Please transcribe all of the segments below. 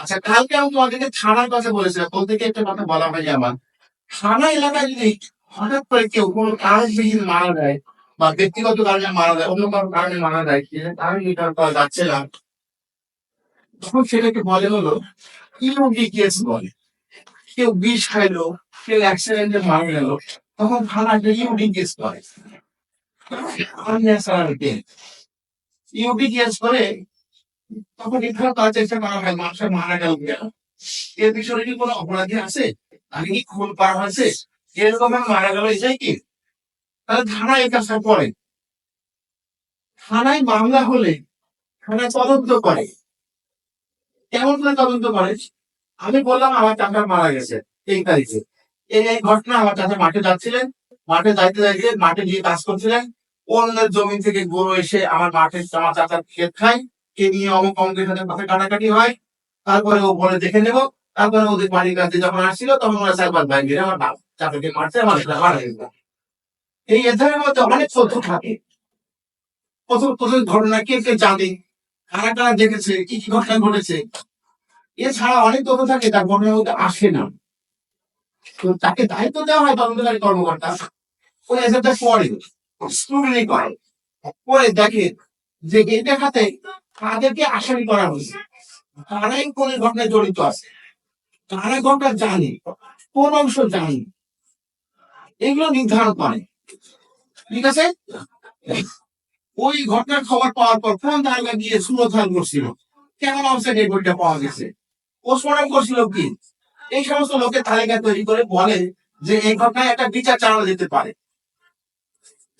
আচ্ছা কালকে আমি তোমাদেরকে থানার কথা বলেছিলাম কোন থেকে একটা কথা বলা হয় আমার। থানা এলাকায় যদি হঠাৎ করে কেউ কোনো কারণবিহীন মারা যায়, বা ব্যক্তিগত কারণে মারা যায়, অন্য কারও কারণে মারা যায় আমি এটার পর যাচ্ছিলাম তখন সেটাকে বলে হলো ইউডি কেস বলে। কেউ বিষ খাইলো, কেউ অ্যাক্সিডেন্টে মারা গেল, তখন থানা একটা ইউডি কেস করে death। ইউডি কেস করে তখন নির্ধারণ করার চেষ্টা করা হয়, মানুষের মারা গেল এর পিছনে কি কোনো অপরাধী আছে? তাকে কি খুন করা হয়েছে? এরকম মারা গেল এটাই কি? তাহলে থানায় এই কাজটা করে। থানায় মামলা হলে থানায় তদন্ত করে। কেমন করে তদন্ত করে? আমি বললাম, আমার চাচা মারা গেছে এই তারিখে। এই এই ঘটনা আমার চাচা মাঠে যাচ্ছিলেন। মাঠে যাইতে যাইতে মাঠে গিয়ে কাজ করছিলেন। অন্যের জমি থেকে গরু এসে আমার মাঠে, আমার চাচার ক্ষেত খায়। কে নিয়ে অমুক অমুকের সাথে কথা কাটাকাটি হয়, তারপরে ও বলে দেখে নেব। তারপরে ওদের বাড়ির কাছে যখন আসছিল, তখন ওরা চারবার ভাই মিলে আমার বাপ চাচাকে মারছে, আমার মারা গেছে এই এধারের মধ্যে অনেক তথ্য থাকে। প্রথম প্রথম ঘটনা কে কে জানে, কারা কারা দেখেছে, কি কি ঘটনা ঘটেছে। এছাড়া অনেক তথ্য থাকে, তার ঘটনার মধ্যে আসে না। তো তাকে দায়িত্ব দেওয়া হয় তদন্তকারী কর্মকর্তা। ওই এসবটা পড়ে স্ক্রুটিনি করে। পরে দেখে যে এটা খাতে তাদেরকে আসামি করা হয়েছে। তারাই কোন ঘটনায় জড়িত আছে? তারা ঘটনা জানে, কোন অংশ জানে? এগুলো নির্ধারণ করে। ঠিক আছে? ওই ঘটনার খবর পাওয়ার পর কোন জায়গা গিয়ে সুরক্ষা করছিল? কেমন অবস্থায় এই বইটা পাওয়া গেছে? পোস্টমর্টম করছিল কি? এই সমস্ত লোকের তালিকা তৈরি করে বলে যে এই ঘটনায় একটা বিচার চালানো যেতে পারে।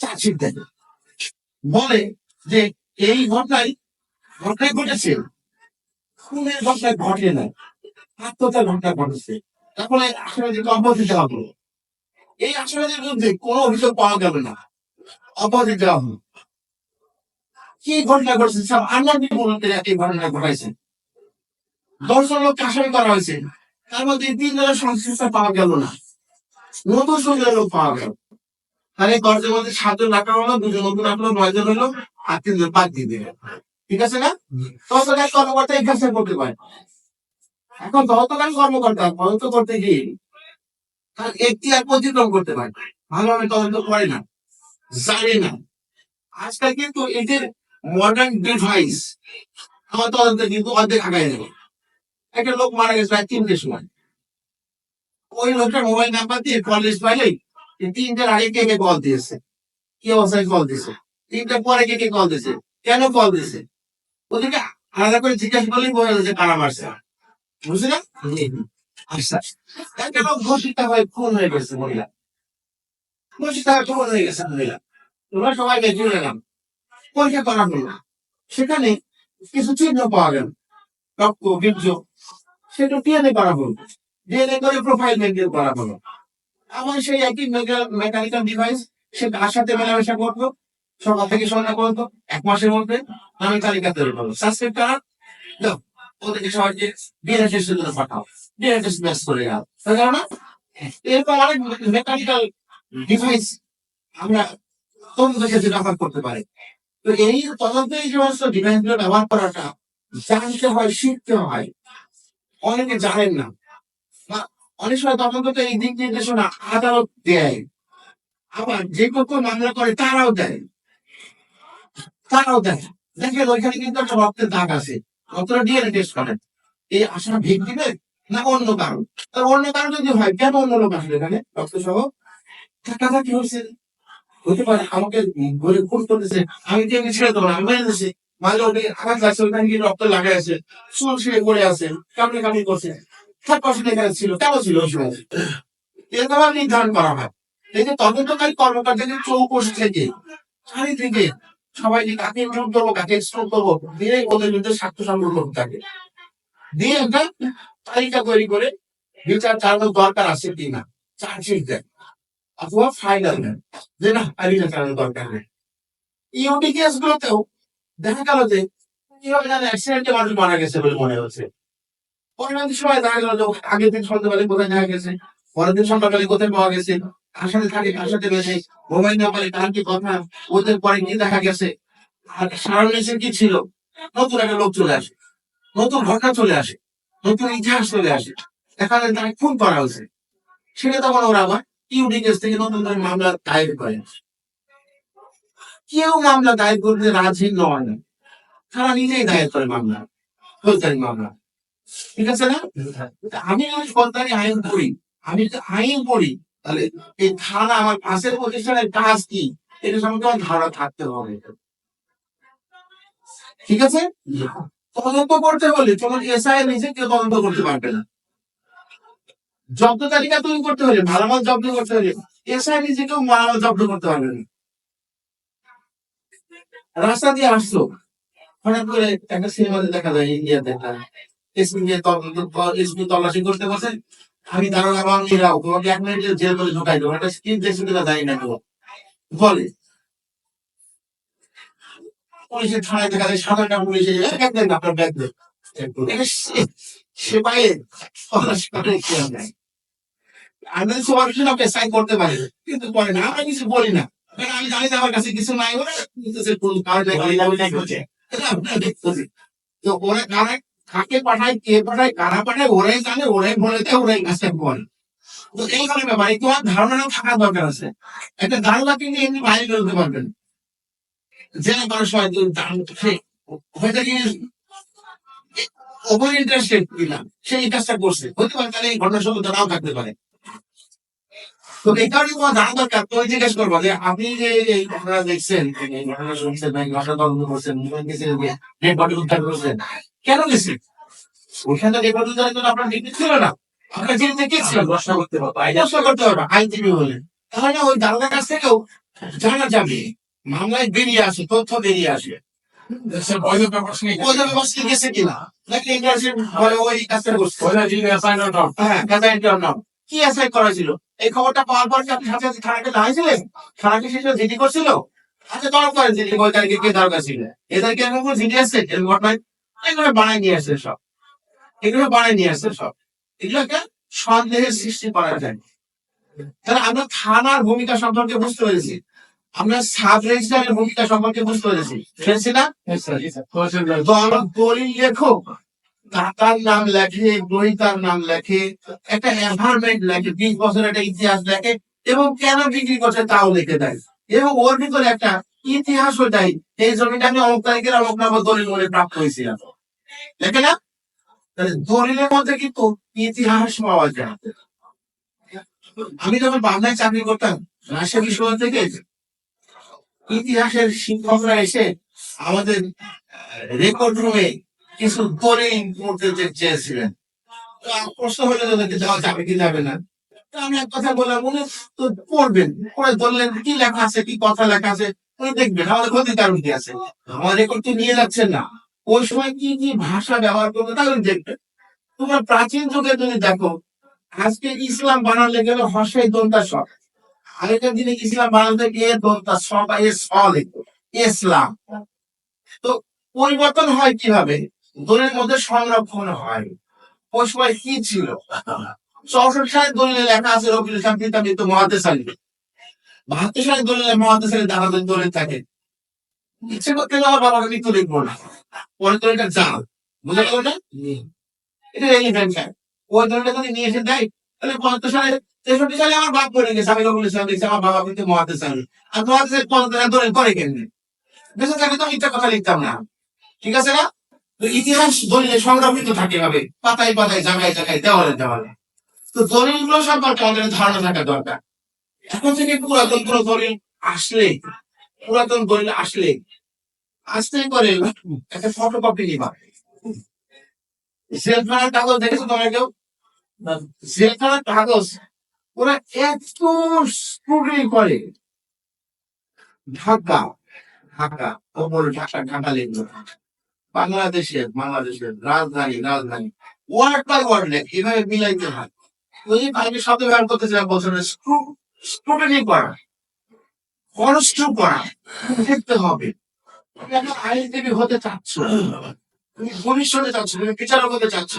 চার্জশিট দেখে বলে যে এই ঘটনায় ঘটনায় ঘটেছে। খুনের ঘটনায় ঘটে না আত্মহত্যার ঘটনা ঘটেছে। তারপরে আসামিদেরকে অব্যাহতি দেওয়া হলো। এই আসামিদের বিরুদ্ধে কোনো অভিযোগ পাওয়া গেল না। অব্যাহতি দেওয়া হলো। কি ঘটনা ঘটেছে সব আন্নার বিপরীতে একই ঘটনা ঘটাইছে। দশজন লোক আসামি করা হয়েছে। তার মধ্যে তিন তিনজনের সংশ্লিষ্ট পাওয়া গেল না। নতুন সঙ্গে লোক পাওয়া গেল। তাহলে গর্জের মধ্যে সাতজন রাখা হলো, দুজন নতুন রাখল নয় জন হলো, আর তিনজন বাদ দিয়ে ঠিক আছে না? তদন্তকারী কর্মকর্তা এই কাজটা করতে পারে। এখন তদন্তকারী কর্মকর্তা তদন্ত করতে গিয়ে তার আর অতিক্রম করতে পারে। ভালোভাবে তদন্ত করে না, জানে না। আজকাল কিন্তু এদের মডার্ন ডিভাইস আমার তদন্তে কিন্তু অর্ধেক আগায় যাবে একটা লোক মারা গেছে প্রায় তিনটের সময়। ওই লোকটার মোবাইল নাম্বার দিয়ে কলেজ পাইলেই তিনটার আগে কে কে কল দিয়েছে? কি অবস্থায় কল দিয়েছে? তিনটার পরে কে কে কল দিয়েছে? কেন কল দিয়েছে? ওদেরকে আলাদা করে জিজ্ঞাসা করলেই বোঝা যাচ্ছে কারা মারছে। বুঝলি? না আচ্ছা। একটা লোক ঘোষিতা হয়ে খুন হয়ে গেছে মহিলা। ঘোষিতা হয়ে খুন হয়ে গেছে মহিলা। তোমরা সবাই পরীক্ষা করা হলো সেখানে কিছু চিহ্ন পাওয়া গেল। রক্ত বীর্য সেটা ডিএনএ করা হলো। ডিএনএ করে প্রোফাইল মেনটেন করা হলো। আমার সেই একই মেকানিক্যাল ডিভাইস সে কার সাথে মেলামেশা করতো সকাল থেকে সন্ধ্যা করতো এক মাসের মধ্যে আমি তালিকা তৈরি করব সাবস্ক্রাইব করা দাও ওদেরকে সবাইকে ডিএনএ টেস্টের জন্য পাঠাও। ডিএনএ টেস্ট ম্যাচ করে গেল তাই না এরকম অনেক মেকানিক্যাল ডিভাইস আমরা তদন্ত ক্ষেত্রে ব্যবহার করতে পারি। তো এই তদন্তে এই সমস্ত ডিভাইসগুলো ব্যবহার করাটা জানতে হয়, শিখতে হয়। অনেকে জানেন না। অনেক সময় তদন্ত তো এই দিক নির্দেশনা আদালত দেয়। আবার যে পক্ষ মামলা করে তারাও দেয়। তারাও দেয় দেখেন ওইখানে কিন্তু একটা রক্তের দাগ আছে। রক্তটা ডিএনএ টেস্ট এই আশা ভিত্তিতে না অন্য কারণ? তার অন্য কারণ যদি হয়, কেন অন্য লোক আসলে এখানে? রক্ত সহ কি হয়েছে। হতে পারে আমাকে ঘরে খুন করতেছে। আমি ছেড়ে দেবো আমি মেরে দিচ্ছি মাঝে ওকে আঘাত লাগছে রক্ত লাগাই আছে। চুল ছিঁড়ে পড়ে আছে, কামড়ে কামড়ি করছে। পার্সন এখানে ছিল। কেন ছিল ওই সময়? এরকম নির্ধারণ করা হয়। এই যে তদন্তকারী কর্মকর্তাদের চৌকোশ থেকে, চারিদিকে সবাই যে কাকে ইনক্লুড করব, কাকে এক্সক্লুড করব, দিয়ে ওদের বিরুদ্ধে স্বার্থ সংগ্রহ থাকে। দিয়ে একটা তালিকা তৈরি করে বিচার দরকার আছে কিনা চার্জশিট দেন অথবা ফাইনাল দেন যে না দরকার নেই। ইউটি কেস গুলোতেও দেখা গেল যে অ্যাক্সিডেন্টে মানুষ মারা গেছে বলে মনে হচ্ছে। পরবর্তী সময় দেখা গেল আগের দিন সন্ধ্যাবেলায় কোথায় দেখা গেছে, পরের দিন সন্ধ্যাবেলায় কোথায় পাওয়া গেছে কার সাথে থাকে কার সাথে মোবাইল নাম্বারে কার কি কথা ওদের পরে কি দেখা গেছে? আর সারাউন্ডিংসে কি ছিল? নতুন একটা লোক চলে আসে। নতুন ঘটনা চলে আসে। নতুন ইতিহাস চলে আসে। দেখা এখানে তাকে খুন করা হয়েছে। সেটা তখন ওরা আবার ইউডি কেস থেকে নতুন করে মামলা দায়ের করে। কেউ মামলা দায়ের করতে রাজি নয়। না তারা নিজেই দায়ের করে মামলা ফৌজদারি মামলা। ঠিক আছে না? আমি যদি সরকারি আইন পড়ি আমি আইন পড়ি তাহলে এই থানা আমার পাশের প্রতিষ্ঠানের কাজ কি? এটা সম্পর্কে আমার ধারণা থাকতে হবে। ঠিক আছে? তদন্ত করতে হলে তোমার এসআই নিজে কেউ তদন্ত করতে পারবে না। জব্দ তালিকা তৈরি করতে হলে মালামাল জব্দ করতে হলে এসআই নিজে কেউ মালামাল জব্দ করতে পারবে না। রাস্তা দিয়ে আসছো হঠাৎ করে একটা সিনেমাতে দেখা যায় ইন্ডিয়াতে একটা এসপি তল্লাশি করতে বসে আমি দারোগা বাংলিরাও তোমাকে এক মিনিটে জেল করে ঢুকাই দেবো এটা স্কিন দেখছি কিনা জানি না কেউ। বলে। পুলিশের থানায় দেখা যায় সাধারণ পুলিশ ব্যাগ দেন আপনার ব্যাগ দেন। করে আমি সুপারভিশন আপনি সাইন করতে পারি। কিন্তু পরে না আমরা কিছু বলি না। আমি জানি যে আমার কাছে কিছু নাই ওরা নিতেছে কোন কাজ এটা দেখতেছি তো ওরা কারা? কাকে পাঠায়, কে পাঠায়, কারা পাঠায়, ওরাই জানে, ওরাই বলে দেয়, ওরাই কাছে বল। তো ধরনের ব্যাপার, এই তোমার ধারণা থাকার দরকার আছে। একটা ধারণা কিন্তু এমনি বাইরে বেরোতে পারবেন। যে মানুষ সে হয়তো কি ওভার ইন্টারেস্টেড দিলাম সেই এই কাজটা করছে। হতে পারে তাহলে এই ঘটনার সঙ্গে তারাও থাকতে পারে। তো এই কারণে তোমার জানা দরকার। তো জিজ্ঞেস করব যে আপনি যে এই ঘটনা দেখছেন এই ঘটনা শুনছেন এই ঘটনা তদন্ত করছেন ডেড বডি উদ্ধার করছেন কেন গেছেন ওইখানে ডেড বডি উদ্ধারের জন্য আপনার ডিগ্রি ছিল না। আপনার জেলে কে ছিল। প্রশ্ন করতে পারব। প্রশ্ন করতে পারবে আইনজীবী হলে তাহলে ওই দারোগার কাছ থেকেও জানা যাবে মামলায় বেরিয়ে আসে তথ্য বেরিয়ে আসে। বৈধ ব্যবস্থা গেছে। কিনা? নাকি ইন্টারশিপ ওই কাজটা করছে অ্যাসাইনমেন্ট হ্যাঁ কাজা ইন্টার কি অ্যাসাই করা ছিল? এই খবরটা পাওয়ার পর কি আপনি সাথে সাথে থানাকে জানাইছিলেন থানাকে শেষে জিডি করছিল? আচ্ছা তলব করেন জিডি ওই তারিখে কে দরকার ছিল? এদের কি এরকম জিডি আসছে এরকম ঘটনায়? এগুলো বানাই নিয়ে আসছে সব। এগুলো বানাই নিয়ে আসছে সব। এগুলোকে সন্দেহের সৃষ্টি করা যায়। তাহলে আমরা থানার ভূমিকা সম্পর্কে বুঝতে পেরেছি। আমরা সাব রেজিস্ট্রারের ভূমিকা সম্পর্কে বুঝতে পেরেছি। পেরেছি না? তহসিলদার দল দলিল লেখক দাতার নাম লেখে গ্রহিতার নাম লেখে, একটা এনভায়রনমেন্ট লেখে, বিশ বছর একটা ইতিহাস লেখে, এবং কেন বিক্রি করছে তাও লিখে দেয়। এবং ওর ভিতরে একটা ইতিহাস দেয়, এই জমিটা আমি অমুক তারিখের অমুক নাম্বার দলিল বলে প্রাপ্ত হয়েছিলাম। লেখে না? তাহলে দলিলের মধ্যে কিন্তু ইতিহাস পাওয়া যায়। আমি যখন বাংলায় চাকরি করতাম, রাজশাহী বিশ্ববিদ্যালয় থেকে ইতিহাসের শিক্ষকরা এসে আমাদের রেকর্ড রুমে কিছু চে- চেয়েছিলেন। তো প্রশ্ন হলো যে ওদেরকে দেওয়া যাবে কি যাবে না? তো আমি এক কথা বললাম, উনি তো পড়বেন, পড়ে ধরলেন কি লেখা আছে, কি কথা লেখা আছে, উনি দেখবেন, আমাদের ক্ষতির কারণ কি আছে? আমার রেকর্ড তো নিয়ে যাচ্ছেন না। ওই সময় কি কি ভাষা ব্যবহার করবে তাহলে দেখবেন। তোমরা প্রাচীন যুগে যদি দেখো, আজকে ইসলাম বানালে গেলে হর্ষাই দন্তা সব। আগেকার দিনে ইসলাম বানাতে গিয়ে দন্তা সব এ স লিখতো ইসলাম তো পরিবর্তন হয় কীভাবে? দলের মধ্যে সংরক্ষণ হয়। ওই কি ছিল? দলিলে লেখা আছে রবিউল ইসলাম পিতা মৃত্যু মহাদেশ আলী বাহাত্তর সালের দলিলে দলিল থাকে। করতে গেলে আমার বাবাকে মৃত্যু লিখব না। পরে জাল বুঝতে পারল না এটা রেলিভেন্ট ওই যদি নিয়ে এসে দেয়, তাহলে পঁচাত্তর সালে, তেষট্টি সালে আমার বাপ করে গেছে, আমি ইসলাম লিখছি আমার বাবা কিন্তু মহাদেশ আলী আর মহাদেশের পঁচাত্তর দলিল করে কেন বেঁচে থাকলে তো মিথ্যা কথা লিখতাম না। ঠিক আছে না? তো ইতিহাস দলিলে সংরক্ষিত থাকে ভাবে পাতায় পাতায়, জায়গায় জায়গায়, দেওয়ালে দেওয়ালে। তো দলিলগুলো সম্পর্কে আমাদের ধারণা থাকা দরকার। এখন থেকে পুরাতন কোন দলিল আসলে, পুরাতন দলিল আসলে, আসতে করে একটা ফটোকপি নিবা। জেলখানার কাগজ দেখেছ তোমরা কেউ? জেলখানার কাগজ, ওরা এত স্ক্রুটিনি করে। ঢাকা ঢাকা, ওপরে ঢাকা ঢাকা বাংলাদেশের বাংলাদেশের রাজধানী রাজধানী। ওয়ার্ড বাই ওয়ার্ড লেখ, এভাবে মিলাইতে হয়। ওই আমি শব্দ ব্যবহার করতেছিলাম স্ক্রু স্ক্রুটিনি করা কনস্ট্রু করা দেখতে হবে। তুমি এখন আইনজীবী হতে চাচ্ছ, তুমি ভবিষ্যতে চাচ্ছ, তুমি বিচারক হতে চাচ্ছ,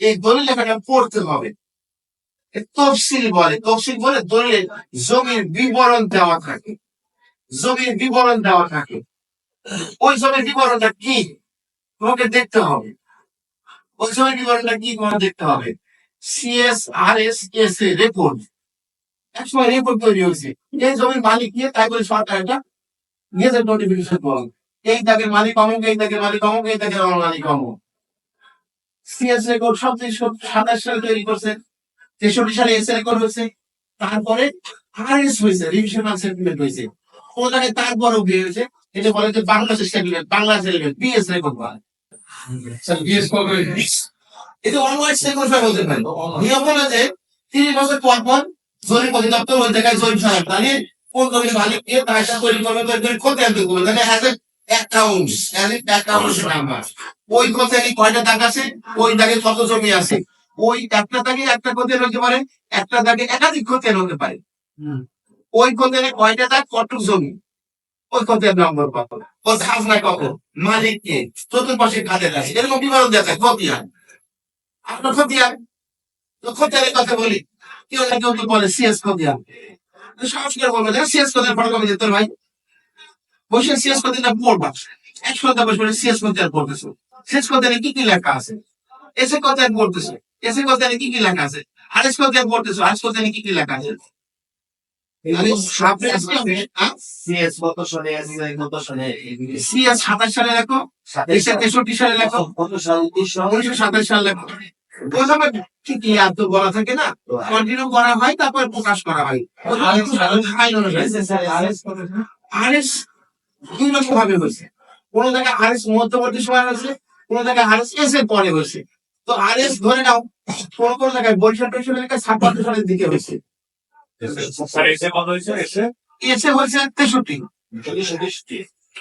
এই দলিল লেখাটা পড়তে হবে। তফসিল বলে তফসিল বলে দলিলের জমির বিবরণ দেওয়া থাকে। জমির বিবরণ দেওয়া থাকে। ওই জমির বিবরণটা কি? তোমাকে দেখতে হবে। ওই সময় বিবরণটা কি করে দেখতে হবে? CS R S S A report এক সময় রেপোর্ট তৈরি হয়েছে। এই জমির মালিক নিয়ে তাই বলে সরকার একটা গেজেট নোটিফিকেশন করল। এই দাগের মালিক অমুক, এই দাগের মালিক অমুক, এই দাগের আমার মালিক অমুক। সিএস রেকর্ড সব সাতাশ সালে তৈরি করছে। তেষট্টি সালে এস রেকর্ড হয়েছে। তারপরে আর এস হয়েছে রিভিশনাল সেটেলমেন্ট হয়েছে। ও জায়গায় তারপরেও বিয়ে হয়েছে। এটা বলে যে Bangladesh settlement Bangladesh settlement BS record বলে। এটা অনলাইন সেকন্ড বলতে পারি নিয়ম হলো যে তিরিশ বছর পর পর জরিপ অধিদপ্তর ওই জায়গায় জরিপ সাহেব দাঁড়িয়ে কোন জমির মালিক কে তার সাথে তৈরি করবে কোথায় আনতে করবে তাহলে হ্যাজ অ্যাকাউন্ট অ্যাকাউন্ট নাম্বার ওই কোথায় কয়টা দাগ আছে ওই দাগে কত জমি আছে। ওই একটা দাগে একটা কোথায় হতে পারে একটা দাগে একাধিক কোথায় হতে পারে। ওই কোথায় কয়টা দাগ কটুক জমি? কোথায় নম্বর কত ও খাজনা কত মালিক কে? চতুর্পাশে কাদের আছে? এরকম বিবরণ দেওয়া থাকে, খতিয়ান। আপনার খতিয়ান? তো খতিয়ানের কথা বলি। কেউ না কেউ তো বলে, সিএস খতিয়ান। সাহস করে বলবে, দেখো, সিএস খতিয়ান ফটো কপি তোর ভাই। বসে সিএস খতিয়ানটা পড়বা। এক সপ্তাহ বসে বসে সিএস খতিয়ান পড়তেছো। সিএস খতিয়ানে কি কি লেখা আছে? এসে খতিয়ান পড়তেছো। এসে খতিয়ানে কি কি লেখা আছে? আর এস খতিয়ান পড়তেছো, আর খতিয়ানে কি কি লেখা আছে? সাতাশ সালে লেখো? তেষট্টি সালে লেখো? উনিশশো সাতাশ সাল? লেখো। প্রথমে ঠিকই এত বলা থাকে না। কন্টিনিউ করা হয় তারপর প্রকাশ করা হয়। আরএস দুই রকম ভাবে হয়েছে। কোন জায়গায় আরএস মধ্যবর্তী সময় হয়েছে কোন জায়গায় আরএস এস এর পরে হয়েছে। তো আরএস ধরে নাও কোন কোন জায়গায় বরিশাল টরিশাল এলাকায় ছাপ্পান্ন সালের দিকে হয়েছে। এসে হয়েছে তেষট্টি।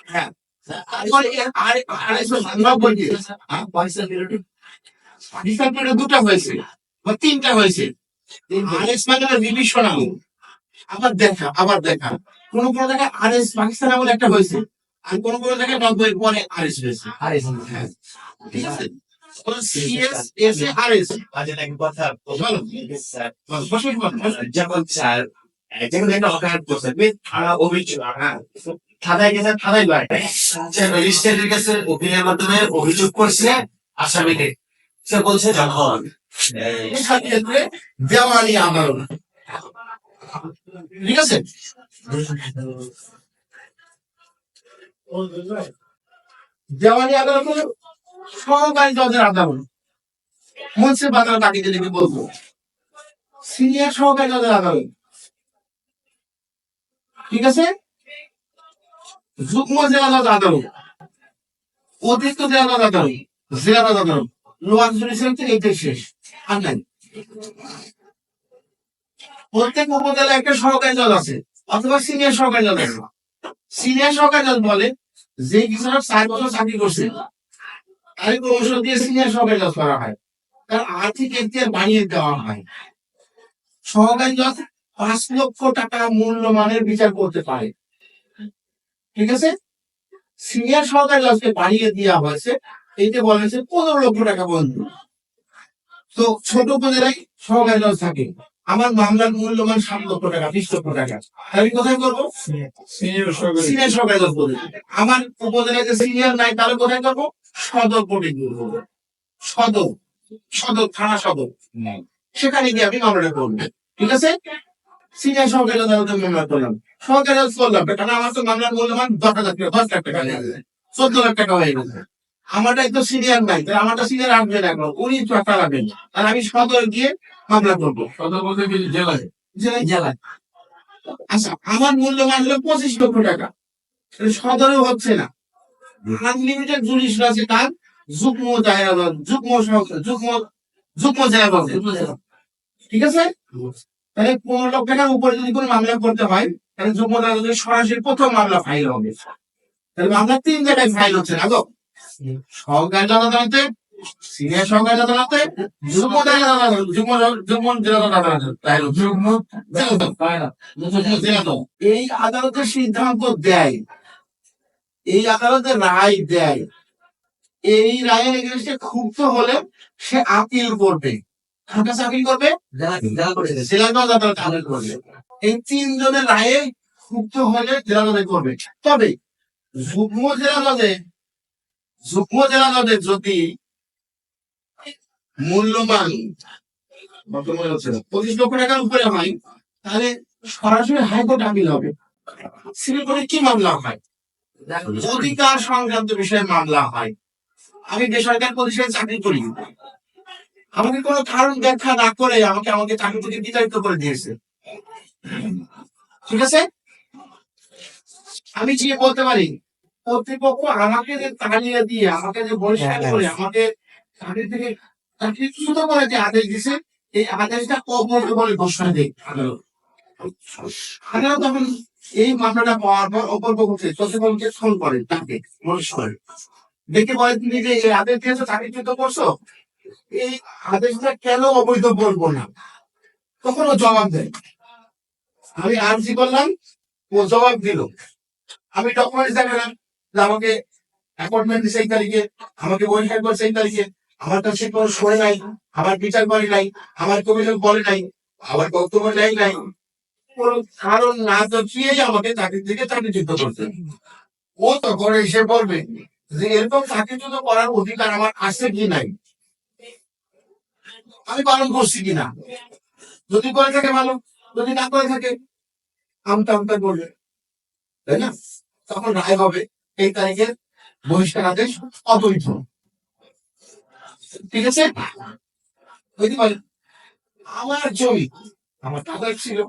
হ্যাঁ। আরএস। হ্যাঁ, দুটা হয়েছে বা তিনটা হয়েছে। আরএস মানে রিভিশনাল আবার দেখা আবার দেখা। কোন কোন জায়গায় আরএস পাকিস্তান আমলে একটা হয়েছে আর কোন কোন জায়গায় নব্বই পরে আরএস হয়েছে। আরে হ্যাঁ, ঠিক আছে? স্যার একটা অকার করছে থানা অভিযোগ থানায় গেছে থানায় লয় রেজিস্ট্রেটের কাছে অভিনয়ের মাধ্যমে অভিযোগ করছে আসামিকে। সে বলছে এই দেওয়ানি আন্দোলন। ঠিক আছে? দেওয়ানি সহকারী জজের আদালত মুন্সিফ আদালত আগে যেটাকে বলব। সিনিয়র সহকারী জজের আদালত ঠিক আছে? যুগ্ম জেলা জজ আদালত অতিরিক্ত জেলা জজ আদালত জেলা জজ আদালত লোয়ার জুডিশিয়াল থেকে এইটাই শেষ। আর নাই। প্রত্যেক উপজেলায় একটা সহকারী জজ আছে, অথবা সিনিয়র সহকারী জজ আছে। সিনিয়র সহকারী জজ বলে যে কিছুটা চার বছর চাকরি করছে তারই প্রমোশন দিয়ে সিনিয়র সহকারী জজ করা হয়। তার আর্থিক এখতিয়ার বাড়িয়ে দেওয়া হয় সহকারী জজ পাঁচ লক্ষ টাকা মূল্যমানের বিচার করতে পারে। ঠিক আছে? সিনিয়র সহকারী জজকে বাড়িয়ে দেওয়া হয়েছে। এইতে বলা হয়েছে পনেরো লক্ষ টাকা পর্যন্ত তো ছোট উপজেলায় সহকারী জজ থাকে। আমার মামলার মূল্যমান সাত লক্ষ টাকা বিশ লক্ষ টাকা। আমি কোথায় করব? সিনিয়র সরকারি জজ বলে আমার উপজেলায় যে সিনিয়র নাই তাহলে কোথায় করব? সদর গিয়ে করব সদর সদর থানা সদর সেখানে গিয়ে আমি মামলাটা করব ঠিক আছে? সিনিয়র সরকারি আদালতে মামলা করলাম। সরকারি জজ করলাম কারণ আমার তো মামলার মূল্যমান দশ হাজার টাকা দশ লাখ টাকা চোদ্দ লাখ টাকা হয়ে গেছে। আমারটাই তো সিনিয়র নাই তাহলে আমারটা সিনিয়র আসবে না এখন উনি টাকা লাগবেন আর আমি সদর গিয়ে মামলা করব। সদর বলতে জেলায়? জেলায় জেলায়। আচ্ছা আমার মূল্যমান হলো পঁচিশ লক্ষ টাকা। সদরেও হচ্ছে না। আনলিমিটেড জুডিশ আছে তার যুগ্ম দায়রা যুগ্ম যুগ্ম যুগ্ম জজ। ঠিক আছে? তাহলে পনেরো লক্ষ টাকার উপরে যদি কোনো মামলা করতে হয় তাহলে যুগ্ম আদালতে সরাসরি প্রথম মামলা ফাইল হবে। তাহলে মামলা তিন জায়গায় ফাইল হচ্ছে না গো। সহকারী আদালতে সিনিয়র সহকারী আদালতে যুগ্ম যুগ্ম যুগ্ম জেলা। যুগ্ম এই আদালতের সিদ্ধান্ত দেয়। এই আদালতে রায় দেয়। এই রায়ের এগেনস্টে ক্ষুব্ধ হলে সে আপিল করবে। কার কাছে আপিল করবে? জেলা জজ আদালতে আপিল করবে। এই তিনজনের রায়ে ক্ষুব্ধ হলে জেলা জজে করবে। তবে যুগ্ম জেলা জজে যুগ্ম জেলা জজে যদি মূল্যবান হচ্ছে পঁচিশ লক্ষ টাকার উপরে হয় তাহলে সরাসরি হাইকোর্ট আপিল হবে। সিভিল কোর্টে কি মামলা হয়? অধিকার সংক্রান্ত বিষয়ে মামলা হয়। আমি বেসরকারি প্রতিষ্ঠানে চাকরি করি। আমাকে কোনো কারণ ব্যাখ্যা না করে আমাকে আমাকে চাকরি থেকে বিতাড়িত করে দিয়েছে। ঠিক আছে? আমি যে বলতে পারি কর্তৃপক্ষ আমাকে যে তাড়িয়ে দিয়ে আমাকে যে বহিষ্কার করে আমাকে চাকরি থেকে চাকরিচ্যুত করে যে আদেশ দিছে এই আদেশটা অবৈধ বলে ঘোষণা দেয় আদালত আদালত তখন এই মামলাটা পাওয়ার পর অপর পক্ষে কর্তৃপক্ষকে ফোন করে তাকে মনুষ্য দেখে বলে তুমি যে এই আদেশ দিয়েছ চাকরিচ্যুত করছ? এই আদেশটা কেন অবৈধ বলব না? তখন ও জবাব দেয়। আমি আর্জি করলাম ও জবাব দিল। আমি ডকুমেন্টস দেখালাম যে আমাকে অ্যাপয়েন্টমেন্ট দিছে এই তারিখে, আমাকে বহিষ্কার করছে এই তারিখে। আমার কাছে কোনো শোনে নাই, আমার বিচার করে নাই, আমার অভিযোগ বলে নাই, আমার বক্তব্য নেই নাই। কোনো কারণ না দেখিয়েই আমাকে চাকরি থেকে চাকরিচ্যুত করছে। ও তখন এসে বলবে যে, এরকম চাকরিচ্যুত করার অধিকার আমার আছে কি নাই? আমি পালন করছি কিনা যদি করে থাকে ভালো, যদি না করে থাকে, আমতা আমতা করবে। তাই না? তখন রায় হবে, এই তারিখের বহিষ্কার আদেশ অবৈধ। ঠিক আছে? বুঝতে পারলেন আমার জমি, আমার দাদার ছিল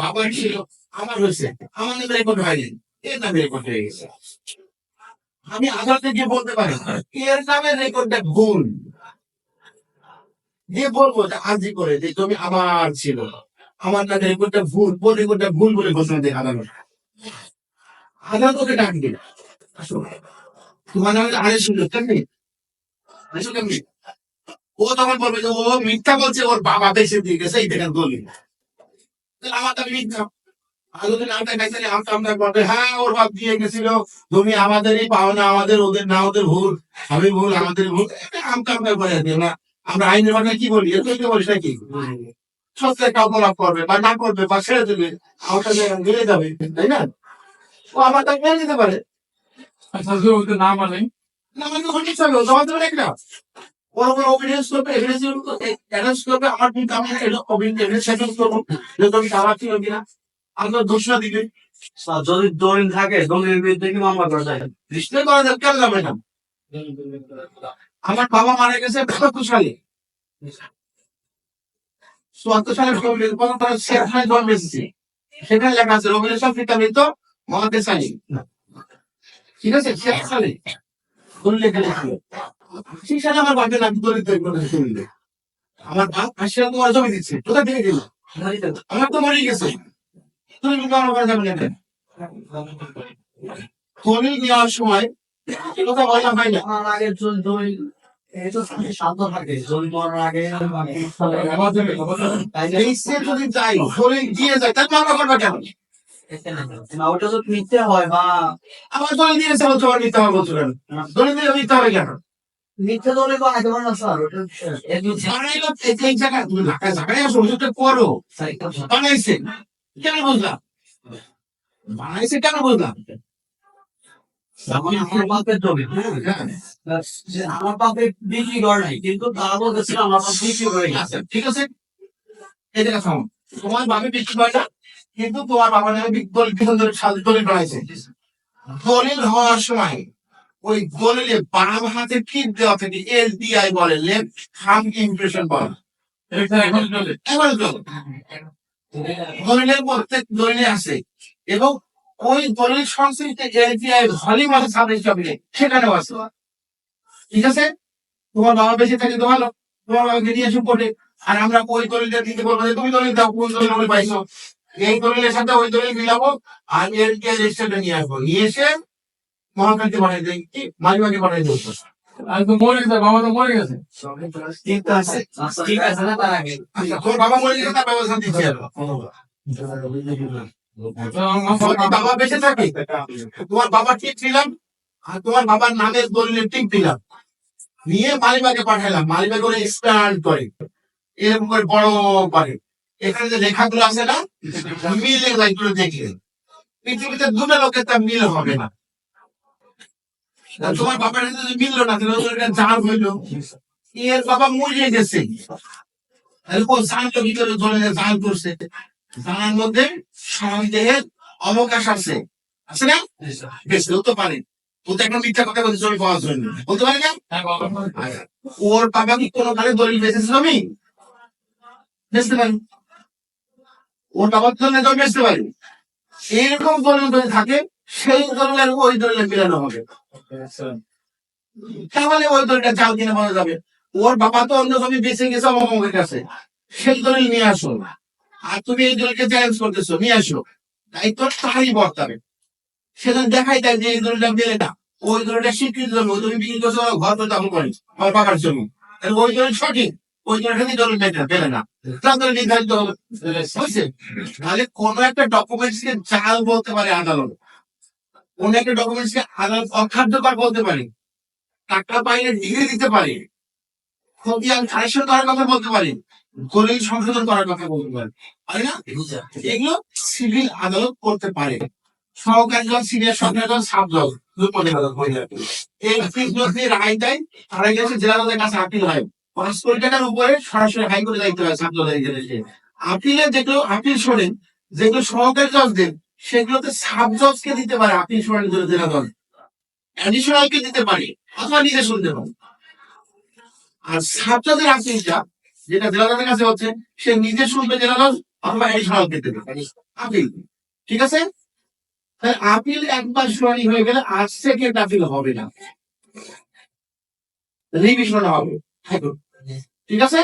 বাবার ছিল? আমার হয়েছে। আমার নামে রেকর্ড হয়নি। এর নামে রেকর্ড হয়ে গেছে। আমি আদালতে গিয়ে বলতে পারি, এর নামে রেকর্ডটা ভুল। বলব যে আর্জি করে, যে জমি আমার ছিল। আমার নামে রেকর্ডটা ভুল রেকর্ডটা ভুল বলে ঘোষণা আদালত। আদালত ওকে ডাকবে আসো। তোমার নামে আদেশ সুযোগ কেমনি? ও তখন বলবে যে ও মিথ্যা বলছে, ওর বাবা বেশি দিয়ে গেছে, এই দেখেন দলিল। তাহলে মিথ্যা। আর নামটা গাইছে আমটা আমটা বলবে হ্যাঁ ওর বাপ দিয়ে গেছিল। জমি আমাদেরই পাওনা আমাদের ওদের না ওদের ভুল। আমি ভুল আমাদের ভুল। আমটা আমটা করে দিও না আমরা আইনের ভাষায় কি বলি? এরকম কি বলিস নাকি? সত্যি একটা অপরাধ করবে বা না করবে বা ছেড়ে দেবে আমার সাথে যাবে তাই না? ও আমার তাকে মেনে নিতে পারে। আচ্ছা না মানে না মানে হবে জমা দেবে একটা? ওর উপর অভিনয় করবে? এভিডেন্স অ্যারেঞ্জ করবে? আমার কিন্তু আমি অভিনয় সেটেল করব। যে তুমি টাকা ছিল কিনা? আপনার দোষরা দিবে। যদি দলিল থাকে দলিলের বিরুদ্ধে কি মামলা করা যায়। নিশ্চয় করা যাবে। কেন যাবে না? আমার বাবা মারা গেছে বাহাত্তর সালে। চুয়াত্তর সালে জন্ম- সেখানে এসেছে সেখানে লেখা আছে রবীন্দ্র সব পিতা মৃত মহাদেশ ঠিক আছে? শেষ সালে উল্লেখ লেখা? সেই সালে আমার বাপের নাম দলিত আমার বাপ আশি সালে তোমার জমি দিচ্ছে কোথা থেকে দিল আমার তো মরে গেছে। তুমি কেন? দলিল নেওয়ার সময় কথা বলা হয় না। আমার আগে যদি দলিল শান্ত থাকে আগে যাই দলিল দিয়ে যায় তার মামলা করবে কেন? না, ওটা যদি মিথ্যে হয় বা আমার দলিল দিয়েছে বলছো আমার হবে বলছো কেন? দলিল দিলে মিথ্যা হবে কেন? করো। বানাইছে কেন বুঝলাম? বানাইছে কেন বুঝলাম? আমার বাপের দলিল হ্যাঁ? হ্যাঁ আমার বাপে বিক্রি করে নাই কিন্তু তারা বলতেছিল আমার বাপ বিক্রি করে আচ্ছা ঠিক আছে। এই তোমার বাবা বিক্রি করে না কিন্তু তোমার বাবা নামে দলিল বানাইছে। দলিল হওয়ার সময় ওই দলিলে বাম হাতে টিপ দেওয়া থেকে এল ডিআই বলে লেফট থাম ইমপ্রেশন বলে। এখন দলিলের প্রত্যেক দলিলে আছে। এবং ওই দলিল সংশ্লিষ্ট এলটিআই ভলিউম আছে সাবজেক্ট টপিকে সেখানেও আছে। ঠিক আছে? তোমার বাবা বেঁচে থাকে তো ভালো। তোমার বাবাকে নিয়ে এসে পড়ে আর আমরা ওই দলিলটা দিতে বলব যে তুমি দলিল দাও কোন দলিল পাইছো? এই দলিলের সাথে ওই দলিল মিলাবো। আর এলটিআই রেজিস্টারটা নিয়ে আসব। নিয়ে এসে মহাকালকে পাঠাই দেয় কি? মালিমাকে পাঠাই দেবো আর তো মরে গেছে বাবা তো মরে গেছে। ঠিক আছে ঠিক আছে না তার আগে। আচ্ছা তোর বাবা মরে গেলে তার ব্যবস্থা দিচ্ছি আর। তো আমার যদি বাবা- বাবা বেঁচে থাকে? তোমার বাবা আর তোমার বাবার নামের টিপ দিলাম নিয়ে মালিবাগে পাঠালাম। মালিবাগ করে এক্সপ্যান্ড করে। এরকম করে বড় করে। এখানে যে লেখাগুলো আছে না মিলে যায় এগুলো দেখলে পৃথিবীতে দুটো লোকের তা মিল হবে না। তোমার বাবার মিললো না জাল হইল। এর বাবা মরে গেছে। ভিতরে ধরে জান করছে? জানার মধ্যে সন্দেহের অবকাশ আছে। আছে না? তো ও মিথ্যা কথা বলছে জমি পাওয়ার জন্য। বলতে পারে না হ্যাঁ ওর বাবা কি কোনো কালে দলিল বেঁচেছে জমি বেচতে পারি। ওর বাবার জন্য জমি বেচতে পারি। এরকম দলিল যদি থাকে সেই দলের ওই দলিলে মিলানো হবে। তাহলে ওই দলটা চাল কিনে পাওয়া যাবে। ওর বাবা তো অন্য জমি বেঁচে গেছে অমকের কাছে। সেই দলিল নিয়ে আসো। আর তুমি এই দলকে চ্যালেঞ্জ করতেছো, নিয়ে আসো। দায়িত্ব তারই বর্তাবে। সেদিন দেখাই দেয় যে এই দলটা মেলে না। ওই দলিলটা স্বীকৃতি জন্য তুমি বিক্রি করছ, ঘর তো দখল করে। আমার বাবার জন্য তাহলে ওই দলিল সঠিক। ওই দলিলটা দলিল মেলে মেলে না। তাহলে নির্ধারিত হবে। তাহলে কোন একটা ডকুমেন্টস কে জাল বলতে পারে আদালত। কোন একটা ডকুমেন্টস কে আদালত অখাদ্যকর বলতে পারে, টাকা পাইলে ডিগ্রি দিতে পারে খতিয়ান কারেকশন করার কথা বলতে পারে, দলিল সংশোধন করার কথা বলতে পারে পারে না? এগুলো সিভিল আদালত করতে পারে। সহকারী জজ সিনিয়র সরকারি জজ সাব দুপদে এই দেয় আপিল হয়। পাঁচ উপরে সরাসরি আপিলে যেগুলো, আপিল শোনেন, যেগুলো সহকারী জজ দেন সেগুলোতে সাব জজকে দিতে পারে। আপিল শোনার জন্য জেলা জজ অ্যাডিশনাল কে দিতে পারে। অথবা নিজে শুনতে পারে আর সাব জজের আপিলটা যেটা জেলা জজের কাছে হচ্ছে, সে নিজে শুনবে জেলা জজ অথবা অ্যাডিশনাল কে দেবে আপিল ঠিক আছে? তাহলে আপিল একবার শুনানি হয়ে গেলে আর সেকেন্ড আপিল হবে না। রিভিশন হবে। ঠিক আছে?